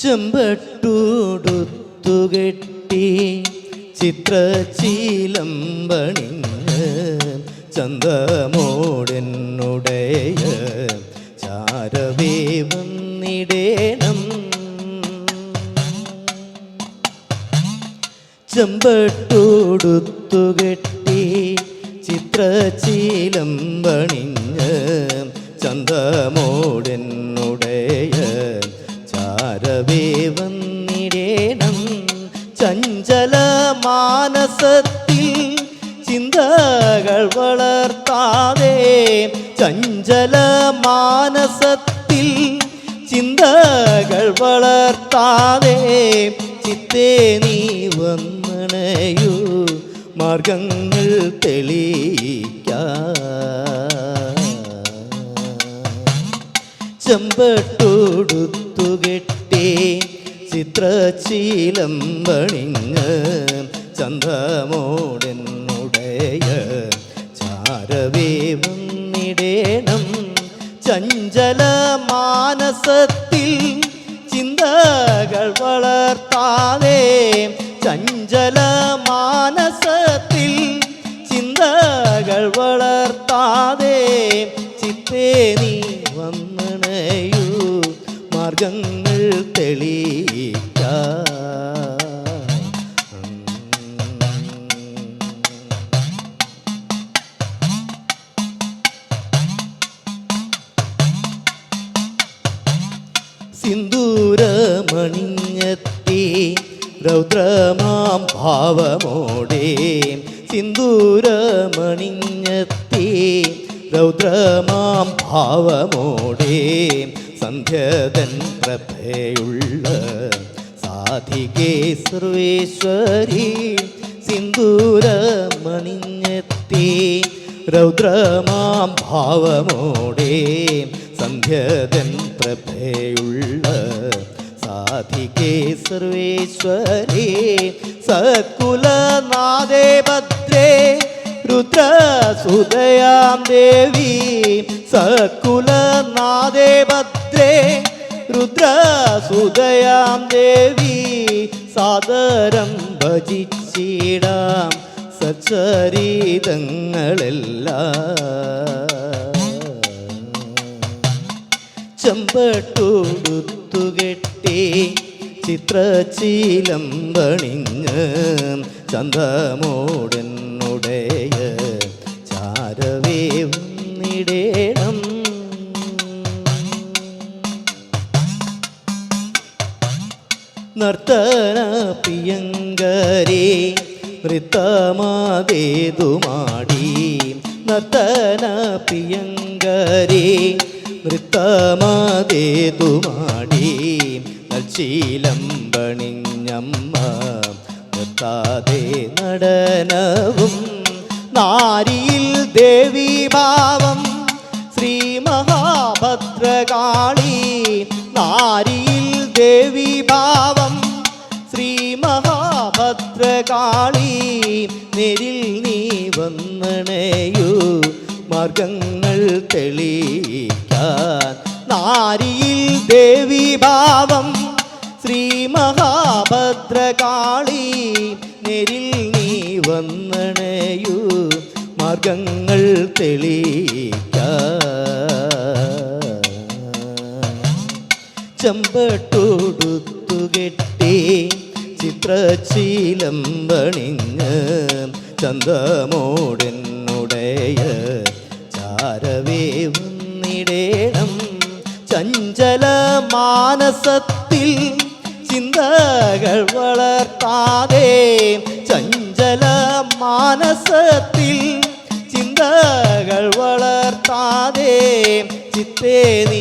ചെമ്പട്ടൂടുത്തുകെട്ടി ചിത്ര ചന്തമോടെന്നുടയ ചാരവേ വന്നിടേണം ചെമ്പട്ടൂടുത്തുകെട്ടി ചിത്രശീലം പണിഞ്ഞ് ചന്തമോടെന്നുടയ വന്നിടേണം. ചഞ്ചല മാനസത്തിൽ ചിന്തകൾ വളർത്താതെ ചഞ്ചല മാനസത്തിൽ ചിന്തകൾ വളർത്താതെ ചിത്തേ നീ വന്നണയൂ മാർഗങ്ങൾ തെളിയിക്ക ചെമ്പട്ടോടുത്തുകെട്ടി ചിത്രശീലം പണിഞ്ഞ് ചന്തമോടെന്നുടയ ചാരവേവം ചഞ്ചല മാനസത്തിൽ ചിന്തകൾ വളർത്താതെ ചഞ്ചല മാനസത്തിൽ സിന്ദൂരമണിഞ്ഞെത്തി രൗദ്രമാം ഭാവമോടെ. സിന്ദൂരമണിഞ്ഞത്തേ രൗദ്രമാം ഭാവമോടെ. സന്ധ്യതൻ പ്രഭയുള്ള സാധികേ സർവേശ്വരി. സിന്ദൂരമണിഞ്ഞത്തേ രൗദ്രമാം ഭാവമോടെ. സന്ധ്യതൻ പ്രഭയുള്ള സാധികേ സർവേശ്വരേ സത്കുലനാദേ ഭദ്രേ രുദ്രസുദയാം ദേവി സത്കുലനാദേ ഭദ്രേ രുദ്രസുദയാം ദേവി സാദരം ഭജിച്ചിടാം സച്ചരീതങ്ങളെല്ലാം. ചെമ്പട്ടൂടുത്തുകെട്ടി ചിത്രശീലം പണിഞ്ഞ് ചന്തമോടെന്നുടയ ചാരവേ നർത്തന പ്രിയങ്കരേ നൃത്തമാതേതുമാടി. നർത്തന പ്രിയങ്കരേ നൃത്തമാതേതുമാടി. നൽശീലം പണിഞ്ഞമ്മ നിർത്താതെ നടനവും. നാരിയിൽ ദേവീഭാവം ശ്രീ മഹാഭദ്രകാളി നാരിയിൽ ദേവീഭാവം ശ്രീ മഹാഭദ്രകാളി നെരിൽ നീ വന്നണയൂ മാർഗങ്ങൾ തെളിയിക്കാൻ നാരിയിൽ ദേവീഭാവം ശ്രീ മഹാഭദ്രകാളി നെരിൽ നീ വന്നണയു മാർഗങ്ങൾ തെളിയിക്ക ചെമ്പട്ടോടുത്തുകെട്ടി ചിത്രശീലം പണിഞ്ഞ് ചന്തമോടെന്നുടയ ചാരവേ വന്നിടേണം ചഞ്ചല മാനസത്തിൽ ചിന്തകൾ വളർത്താതെ ചഞ്ചല മാനസത്തിൽ ചിന്തകൾ വളർത്താതെ ചിത്തേ നീ